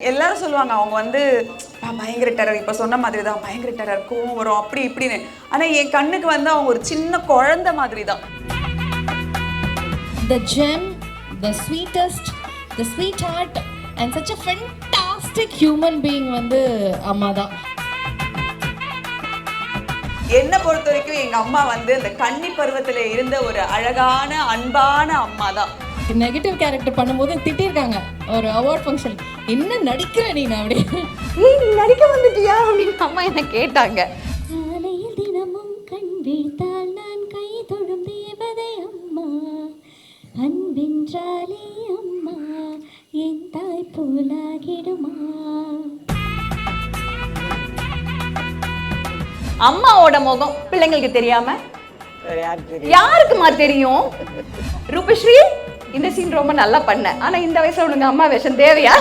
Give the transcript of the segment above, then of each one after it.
எல்லாரும் சொல்லுவாங்க அவங்க வந்து "பா, பயங்கர டெரர் இப்போ சொன்ன மாதிரி தான் பயங்கர டெரர் கோவம் வரும் அப்படி இப்படின்னு. ஆனால் என் கண்ணுக்கு வந்து அவங்க ஒரு சின்ன குழந்தை மாதிரி தான் the gem, the sweetest, the sweetheart, and such a fantastic human being வந்து அம்மா தான் என்னை பொறுத்த வரைக்கும் எங்கள் அம்மா வந்து அந்த கன்னி பருவத்தில் இருந்த ஒரு அழகான அன்பான அம்மா தான் நெகட்டிவ் கேரக்டர் பண்ணும்போது திட்டிருக்காங்க. ஒரு அவார்ட் ஃபங்க்ஷன் என்ன நடிக்கிற நீ அப்படி? ஏய் நீ நடிக்க வந்துட்டியா? அப்படின்னு அம்மா என்ன கேட்டாங்க. காலையில் தினமும் கண் விழித்தால் நான் கை தொழும் தேவதை அம்மா. அன்பென்றாலே அம்மா என் தாய் போலாகிடுமா அம்மாவோட முகம் பிள்ளைங்களுக்கு தெரியாம? யாருக்குமா தெரியும்? ரூபஸ்ரீ? இந்த சீன் ரொம்ப நல்லா பண்ண ஆனா இந்த வயசுல உனக்கு அம்மா வேஷம் தேவையா?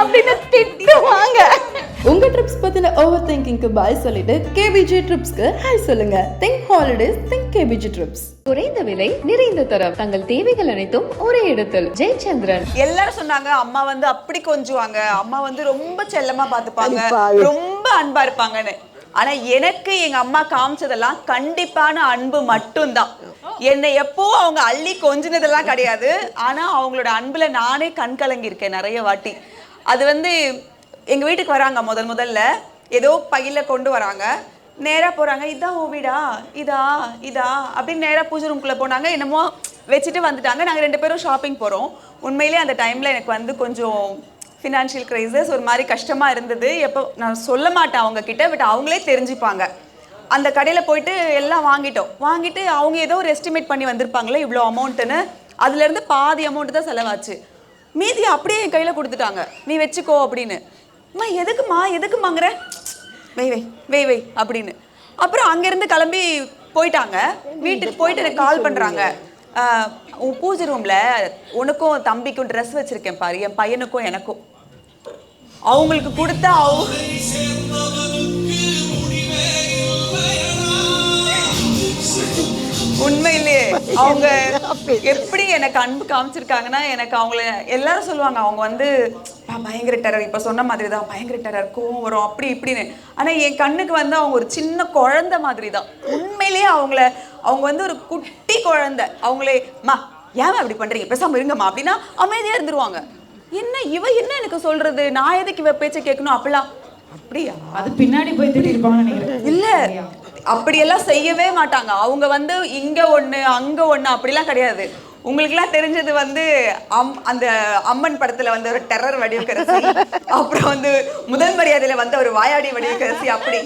அப்படின்னு திட்டுவாங்க உங்க ட்ரிப்ஸ் பத்தின ஓவர் திங்கிங்க்கு பாய் சொல்லிட்டு கேபிஜி ட்ரிப்ஸ்க்கு ஹாய் சொல்லுங்க. Think holidays think KPG trips குறைந்த விலை நிறைந்த தரம். தங்கள் தேவைகள் அனைத்தும் ஒரே இடத்தில். ஜெயச்சந்திரன். எல்லாரும் சொன்னாங்க அம்மா வந்து அப்படி கொஞ்சுவாங்க. அம்மா வந்து ரொம்ப செல்லமா பார்த்துப்பாங்க ரொம்ப அன்பா இருப்பாங்கன்னு. ஆனா எனக்கு எங்க அம்மா காமிச்சதெல்லாம் கண்டிப்பான அன்பு மட்டும்தான். என்னை எப்போ அவங்க அள்ளி கொஞ்சினதெல்லாம் கிடையாது. ஆனா அவங்களோட அன்புல நானே கண் கலங்கியிருக்கேன் நிறைய வாட்டி. அது வந்து எங்க வீட்டுக்கு வராங்க முதல் முதல்ல. ஏதோ பையில கொண்டு வராங்க. நேராக போறாங்க இதான் உன் வீடா? இதா? இதா? அப்படின்னு நேராக பூஜை ரூம்குள்ள போனாங்க. என்னமோ வச்சுட்டு வந்துட்டாங்க. நாங்கள் ரெண்டு பேரும் ஷாப்பிங் போகிறோம் உண்மையிலேயே அந்த டைம்ல எனக்கு வந்து கொஞ்சம் ஃபினான்ஷியல் க்ரைசஸ் ஒரு மாதிரி கஷ்டமாக இருந்தது. எப்போ நான் சொல்ல மாட்டேன் அவங்கக்கிட்ட பட் அவங்களே தெரிஞ்சுப்பாங்க. அந்த கடையில் போயிட்டு எல்லாம் வாங்கிட்டோம். வாங்கிட்டு அவங்க ஏதோ ஒரு எஸ்டிமேட் பண்ணி வந்திருப்பாங்களே இவ்வளோ அமௌண்ட்டுன்னு அதுலேருந்து பாதி அமௌண்ட்டு தான் செலவாச்சு. மீதி அப்படியே என் கையில் கொடுத்துட்டாங்க. நீ வச்சுக்கோ அப்படின்னு. அம்மா எதுக்குமா எதுக்குமாங்கிற வை வை வை வை அப்படின்னு. அப்புறம் அங்கேருந்து கிளம்பி போயிட்டாங்க. வீட்டுக்கு போயிட்டு எனக்கு கால் பண்ணுறாங்க பூஜை ரூமில் உனக்கும் தம்பிக்கும் ட்ரெஸ் வச்சுருக்கேன் பாரு என் பையனுக்கும் எனக்கும். அவங்களுக்கு கொடுத்த அவங்க உண்மையிலேயே அவங்க எப்படி எனக்கு அன்பு காமிச்சிருக்காங்கன்னா எனக்கு அவங்கள எல்லாரும் சொல்லுவாங்க அவங்க வந்து "பா, பயங்கர டெரர் இப்போ சொன்ன மாதிரி தான் பயங்கர டெரர் கோவம் வரும் அப்படி இப்படின்னு. ஆனால் என் கண்ணுக்கு வந்து அவங்க ஒரு சின்ன குழந்தை மாதிரி தான் உண்மையிலேயே அவங்கள அவங்க வந்து ஒரு குட்டி குழந்தை. அவங்களே மா ஏன் அப்படி பண்றீங்க? பேசாம இருங்கம்மா. அப்படின்னா அமைதியா இருந்துருவாங்க. என்ன இவ என்ன எனக்கு சொல்றது? நான் எதுக்கு இவ பேச்ச கேட்கணும்? அப்படிலாம். அப்படியா? அது பின்னாடி போய் திட்டிருப்பாங்கன்னு நினைக்கிறேன். இல்ல. அப்படியெல்லாம் செய்யவே மாட்டாங்க. அவங்க வந்து இங்க ஒண்ணு அங்க ஒண்ணு அப்படிலாம் கிடையாது. உங்களுக்குலாம் தெரிஞ்சது வந்து அம் அந்த அம்மன் படத்துல வந்து ஒரு டெரர் வடிவக்கரசி அப்புறம் வந்து முதல் மரியாதையில வந்து ஒரு வாயாடி வடிவக்கரசி அப்படி.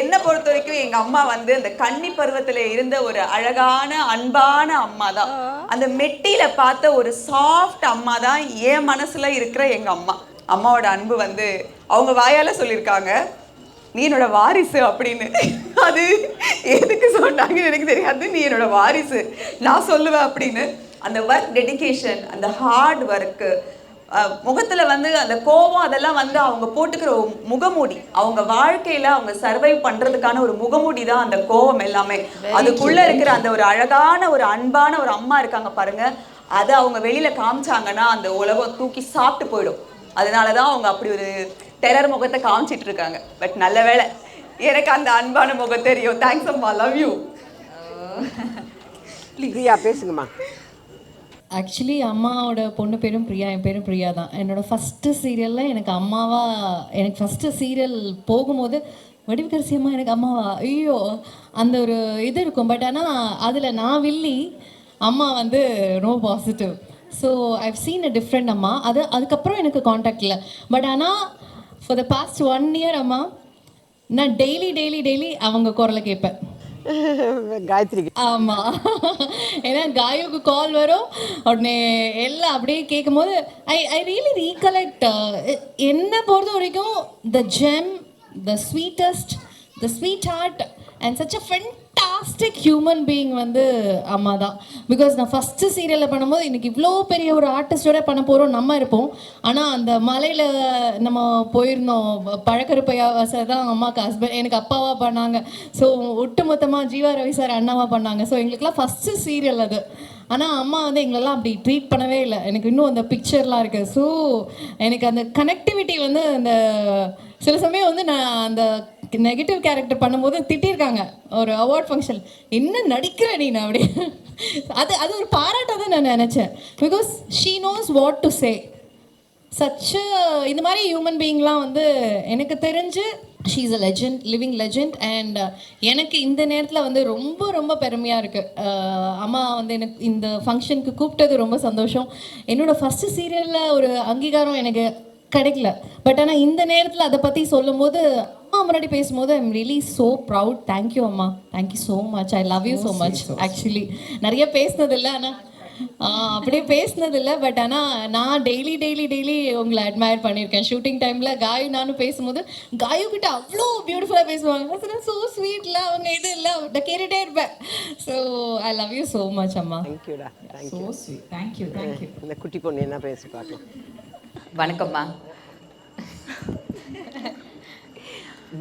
என்னை பொறுத்த வரைக்கும் எங்க அம்மா வந்து அந்த கன்னி பருவத்துல இருந்த ஒரு அழகான அன்பான அம்மா தான் அந்த மெட்டியில பார்த்த ஒரு சாஃப்ட் அம்மா தான் என் மனசுல இருக்கிற எங்க அம்மா. அம்மாவோட அன்பு வந்து அவங்க வாயால சொல்லியிருக்காங்க. நீ என்னோட வாரிசு அப்படின்னு. அது எதுக்கு சொன்னாங்கன்னு எனக்கு தெரியாது. நீ என்னோட வாரிசு. நான் சொல்லுவேன் அப்படின்னு. அந்த ஒர்க் டெடிகேஷன் அந்த ஹார்ட் ஒர்க்கு முகத்துல வந்து அந்த கோபம் அதெல்லாம் வந்து அவங்க போட்டுக்கிற முகமூடி. அவங்க வாழ்க்கையில அவங்க சர்வை பண்றதுக்கான ஒரு முகமூடி தான் அந்த கோபம் எல்லாமே. அதுக்குள்ள இருக்கிற அந்த ஒரு அழகான ஒரு அன்பான ஒரு அம்மா இருக்காங்க பாருங்க. அதை அவங்க வெளியில காமிச்சாங்கன்னா அந்த உலகம் தூக்கி சாப்பிட்டு போயிடும். அதனாலதான் அவங்க அப்படி ஒரு டெரர் முகத்தை காமிச்சிட்டு இருக்காங்க பட் நல்ல வேளை எனக்கு அந்த அன்பான முகம் தெரியும். தேங்க்ஸ் அம்மா. லவ் யூ பிரியா பேசுங்கம்மா. ஆக்சுவலி அம்மாவோட பொண்ணு பேரும் பிரியா என் பேரும் பிரியா தான். என்னோட ஃபஸ்ட்டு சீரியலில் எனக்கு அம்மாவா எனக்கு ஃபஸ்ட்டு சீரியல் போகும்போது வடிவக்கரசி அம்மா எனக்கு அம்மாவா? ஐயோ அந்த ஒரு இது இருக்கும். பட் ஆனால் அதில் நான் வில்லி அம்மா வந்து no positive so I've seen a different அம்மா. அது அதுக்கப்புறம் எனக்கு காண்டாக்ட் இல்லை. பட் ஆனால் for the past one year அம்மா நான் டெய்லி டெய்லி டெய்லி அவங்க குரலை கேட்பேன். காயத்ரி ஆமா. ஏன்னா காயுக்கு கால் வரும். உடனே எல்லாம் அப்படியே கேட்கும்போது ஐ ஐ ரியலி ரீகலெக்ட் என்ன பொறுத்த வரைக்கும் the gem the sweetest the sweet heart and such a fantastic human being வந்து அம்மா தான். பிகாஸ் நான் ஃபஸ்ட்டு சீரியலில் பண்ணும்போது இன்றைக்கி இவ்வளோ பெரிய ஒரு ஆர்டிஸ்டோட பண்ண போகிறோம் நம்ம இருப்போம். ஆனால் அந்த மலையில் நம்ம போயிருந்தோம் பழக்கருப்பையா சார் தான் அம்மாவுக்கு ஹஸ்பண்ட் எனக்கு அப்பாவாக பண்ணாங்க. ஸோ ஒட்டு மொத்தமாக ஜீவா ரவி சார் அண்ணாவாக பண்ணாங்க. ஸோ எங்களுக்குலாம் ஃபஸ்ட்டு சீரியல் அது. ஆனால் அம்மா வந்து எங்களெல்லாம் அப்படி ட்ரீட் பண்ணவே இல்லை. எனக்கு இன்னும் அந்த பிக்சர்லாம் இருக்குது ஸோ எனக்கு அந்த கனெக்டிவிட்டி வந்து அந்த சில சமயம் வந்து நான் அந்த நெகட்டிவ் கேரக்டர் பண்ணும்போது திட்டிருக்காங்க. ஒரு அவார்ட் ஃபங்க்ஷன் என்ன நடிக்கிற நீ நான்? அப்படி. அது அது ஒரு பாராட்டாக தான் நான் நினச்சேன். Because she knows what to say such இந்த மாதிரி ஹியூமன் பீயிங்லாம் வந்து எனக்கு தெரிஞ்சு she is a legend living legend and எனக்கு இந்த நேரத்தில் வந்து ரொம்ப ரொம்ப பெருமையாக இருக்குது அம்மா வந்து எனக்கு இந்த ஃபங்க்ஷனுக்கு கூப்பிட்டது ரொம்ப சந்தோஷம். என்னோட ஃபஸ்ட்டு சீரியலில் ஒரு அங்கீகாரம் எனக்கு கிடைக்கல. பட் ஆனால் இந்த நேரத்தில் அதை பற்றி சொல்லும்போது அம்மா முன்னாடி பேசும்போது I'm really so proud thank you அம்மா. Thank you so much I love you so much actually நிறைய பேசினதில்லை. ஆனால் அப்படியே பேசினது இல்லை பட் ஆனால் நான் டெய்லி டெய்லி டெய்லி உங்களை அட்மயர் பண்ணியிருக்கேன். ஷூட்டிங் டைமில் காயு நானும் பேசும்போது காயு கிட்ட அவ்வளோ பியூட்டிஃபுல்லாக பேசுவாங்க. ஸோ ஸ்வீட்டில் அவங்க இது இல்லை. நான் கேட்டுகிட்டே இருப்பேன். So I love you so much அம்மா. தேங்க்யூடா thank you oh sweet thank you thank you இந்த குட்டி பொண்ணு என்ன பேசி பார்க்கலாம். வணக்கம்மா.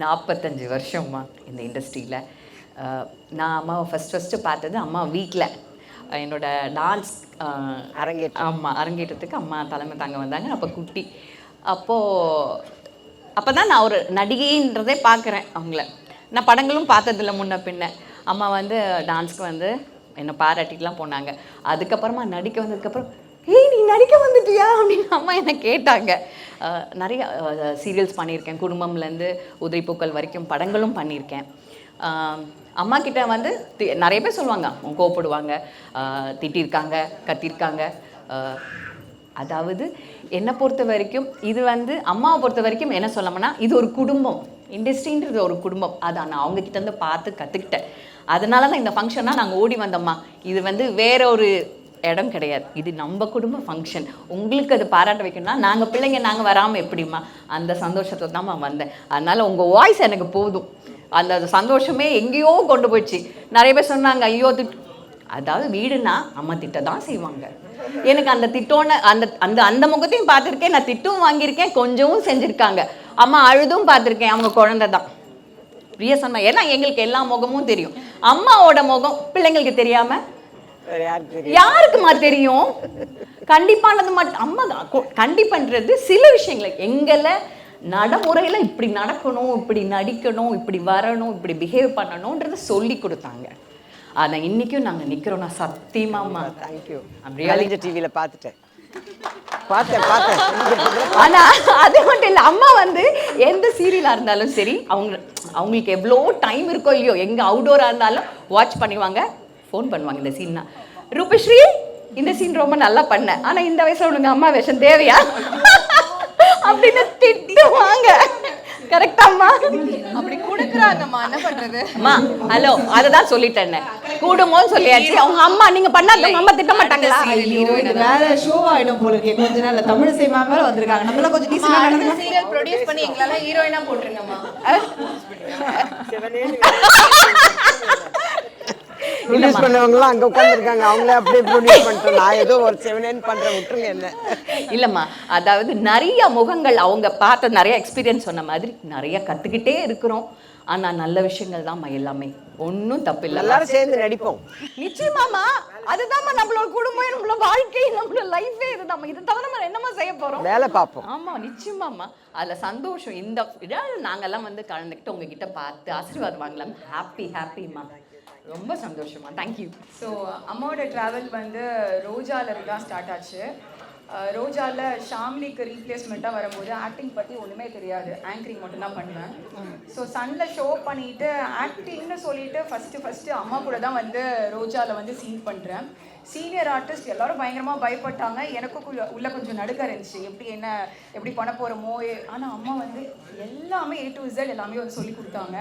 நாற்பத்தஞ்சு வருஷம்மா இந்த இண்டஸ்ட்ரியில் நான் அம்மாவை ஃபஸ்ட் ஃபஸ்ட்டு பார்த்தது அம்மா வீட்டில் என்னோட டான்ஸ் அரங்கேற்றம். ஆமாம் அரங்கேற்றத்துக்கு அம்மா தலைமை தாங்க வந்தாங்க. அப்போ குட்டி. அப்போது அப்போ தான் நான் ஒரு நடிகைன்றதே பார்க்குறேன் அவங்கள. நான் படங்களும் பார்த்ததில்ல முன்ன பின்ன. அம்மா வந்து டான்ஸ்க்கு வந்து என்னை பாராட்டிட்டுலாம் போனாங்க. அதுக்கப்புறமா நடிக்க வந்ததுக்கப்புறம் ஏய் நீ நடிக்க வந்துட்டியா? அப்படின்னு அம்மா என்னை கேட்டாங்க. நிறைய சீரியல்ஸ் பண்ணியிருக்கேன். குடும்பம்லேருந்து உதிரி பூக்கள் வரைக்கும் படங்களும் பண்ணியிருக்கேன். அம்மா கிட்ட வந்து தி- நிறைய பேர் சொல்லுவாங்க. அவங்க கோவப்படுவாங்க திட்டியிருக்காங்க கத்திருக்காங்க. அதாவது என்னை பொறுத்த வரைக்கும் இது வந்து அம்மாவை பொறுத்த வரைக்கும் என்ன சொல்லணும்னா இது ஒரு குடும்பம். இண்டஸ்ட்ரின்றது ஒரு குடும்பம். அதை நான் அவங்கக்கிட்ட இருந்து பார்த்து கற்றுக்கிட்டேன் அதனால தான் இந்த ஃபங்க்ஷனாக நாங்கள் ஓடி வந்தோம்மா. இது வந்து வேற ஒரு இடம் கிடையாது. இது நம்ம குடும்ப ஃபங்க்ஷன் உங்களுக்கு அது பாராட்ட வைக்கணும்னா நாங்கள் பிள்ளைங்க நாங்கள் வராமல் எப்படிம்மா? அந்த சந்தோஷத்தில் தான்மா வந்தேன். அதனால் உங்கள் வாய்ஸ் எனக்கு போதும். அந்த சந்தோஷமே எங்கேயோ கொண்டு போயிடுச்சு. நிறைய பேர் சொன்னாங்க ஐயோ திட் அதாவது வீடுனா அம்மா திட்ட தான் செய்வாங்க. எனக்கு அந்த திட்டோன்னு அந்த அந்த அந்த முகத்தையும் பார்த்துருக்கேன் நான் திட்டும் வாங்கியிருக்கேன் கொஞ்சமும் செஞ்சுருக்காங்க. அம்மா அழுதும் பார்த்துருக்கேன் அவங்க குழந்தை தான். ரியசன்மா ஏன்னா எங்களுக்கு எல்லா முகமும் தெரியும். அம்மாவோட முகம் பிள்ளைங்களுக்கு தெரியாமல் தெரியும்? யாருக்குமா தெரியும்? கண்டிப்பானது மட்டும் அம்மா கண்டிப்பான்றது சில விஷயங்கள். எங்களை நடைமுறையில இப்படி நடக்கணும் இப்படி நடிக்கணும் இப்படி வரணும் இப்படி பிஹேவ் பண்ணணும்ன்றத சொல்லி கொடுத்தாங்க. ஆனா இன்னைக்கும் நாங்க நிக்கிறோம். நான் சத்தியமாம்மா தேங்க்யூ அப்படியே டிவியில் பார்த்துட்டேன். பார்த்தேன் பார்த்தேன். இங்க பக்கத்துல ஆனா அது மட்டும் இல்ல. அம்மா வந்து எந்த சீரியலா இருந்தாலும் சரி அவங்க அவங்களுக்கு எவ்வளோ டைம் இருக்கோ இல்லையோ எங்க அவுடோரா இருந்தாலும் வாட்ச் பண்ணுவாங்க ஃபோன் பண்ணுவாங்க இந்த சீன்னா ரூபஸ்ரீ இந்த சீன் ரொம்ப நல்லா பண்ண ஆனா இந்த வயசுல உனக்கு அம்மா வேஷம் தேவையா? அப்படின்னு திட்டுவாங்க. கரெக்டாம்மா அப்படி கொடுக்குறாங்கம்மா என்ன பண்றது? அம்மா ஹலோ அதை தான் சொல்லிட்டேன் கூடுமோன்னு சொல்லியாச்சு. அவங்க அம்மா நீங்க பண்ணாத அம்மா திட்ட மாட்டாங்களா? வேற ஷோ ஆயிடும் போல இருக்கே. கொஞ்ச நாள்ல தமிழ் சினிமா மேல வந்திருக்காங்க. நம்மள கொஞ்சம் டீசெண்டா நடந்துக்கலாம் சீரியல் ப்ரொடியூஸ் பண்ணி எங்களால ஹீரோயினா போட்டுருங்கம்மா. ப்ரொடியூஸ் பண்ணவங்களாம் அங்கே உட்காந்துருக்காங்க அவங்களே அப்படியே ப்ரொடியூஸ் பண்ணிட்டோம். நான் ஏதோ ஒரு செவனேன்னு பண்ணுறேன் விட்டுருங்க என்ன. இல்லைம்மா. அதாவது நிறைய முகங்கள் அவங்க பார்த்த நிறைய எக்ஸ்பீரியன்ஸ் சொன்ன மாதிரி நிறைய கற்றுக்கிட்டே இருக்கிறோம். ஆனால் நல்ல விஷயங்கள் தான்மா எல்லாமே. ஒன்றும் தப்பு இல்லை எல்லாரும் சேர்ந்து நடிப்போம். நிச்சயமாமா அதுதாம்மா நம்மளோட குடும்பம் நம்மளோட வாழ்க்கை நம்மளோட லைஃபே இதுதாம்மா. இதை தவிர நம்ம என்னம்மா செய்ய போகிறோம் வேலை பார்ப்போம். ஆமா நிச்சயமாம்மா. அதுல சந்தோஷம் இந்த நாங்கெல்லாம் வந்து கலந்துக்கிட்டு உங்ககிட்ட பார்த்து ஆசீர்வாதம் வாங்கலாம். ஹாப்பி ஹாப்பிம்மா ரொம்ப சந்தோஷமா. தேங்க்யூ ஸோ அம்மாவோட ட்ராவல் வந்து ரோஜால தான் ஸ்டார்ட் ஆச்சு. ரோஜாவில் ஷாம்லிக்கு ரீப்ளேஸ்மெண்ட்டாக வரும்போது ஆக்டிங் பற்றி ஒன்றுமே தெரியாது. ஆங்கரிங் மட்டும்தான் பண்ணுவேன். ஸோ சனில் ஷோ பண்ணிவிட்டு ஆக்டிங்னு சொல்லிட்டு ஃபஸ்ட்டு ஃபஸ்ட்டு அம்மா கூட தான் வந்து ரோஜாவில் வந்து சீன் பண்ணுறேன் சீனியர் ஆர்டிஸ்ட் எல்லாரும் பயங்கரமாக பயப்பட்டாங்க. எனக்கும் உள்ளே கொஞ்சம் நடுக்க இருந்துச்சு. எப்படி என்ன எப்படி பண்ண போகிறோமோ ஆனால் அம்மா வந்து எல்லாமே ஏ டு இசட் எல்லாமே வந்து சொல்லி கொடுத்தாங்க.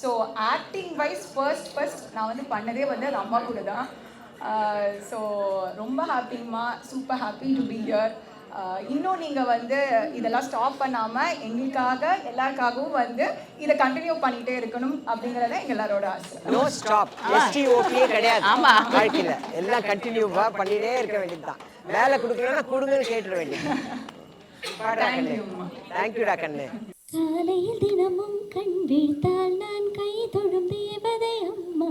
So acting wise first first நான் வந்து பண்ணதே வந்து அது அம்மா கூட தான் ஸோ ரொம்ப ஹாப்பிம்மா super happy to be here இன்னும் நீங்கள் வந்து இதெல்லாம் ஸ்டாப் பண்ணாமல் எங்களுக்காக எல்லாருக்காகவும் வந்து இதை கண்டினியூ பண்ணிகிட்டே இருக்கணும் அப்படிங்கிறத எங்க எல்லாரோட ஆசை. நோ ஸ்டாப் எஸ்டிஓபியே கிடையாது. ஆமா. வாழ்க்கையில். எல்லாம் கண்டினியூவாக பண்ணிட்டே இருக்க வேண்டியது தான். வேலை கொடுக்கலன்னா கொடுங்கன்னு கேட்டுட வேண்டியது தேங்க்யூடா கண்ணு. காலையில் தினமும் கண் விழித்தால் நான் கை தொழும் தேவதை அம்மா.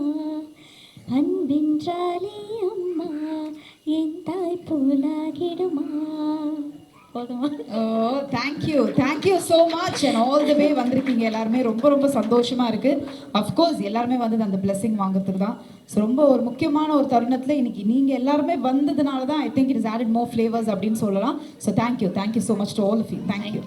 அன்பென்றாலே அம்மா என் தாய் போலாகிடுமா. ஓ thank you thank you so much and all the way வந்திருக்கீங்க எல்லாருமே. ரொம்ப ரொம்ப சந்தோஷமா இருக்கு. அஃப்கோர்ஸ் எல்லாருமே வந்தது அந்த பிளெஸிங் வாங்குறதுக்கு தான். ஸோ ரொம்ப ஒரு முக்கியமான ஒரு தருணத்தில் இன்னைக்கு நீங்க எல்லாருமே வந்ததுனால தான் I think it is added more flavours அப்படின்னு சொல்லலாம். So thank you thank you so much to all of you thank you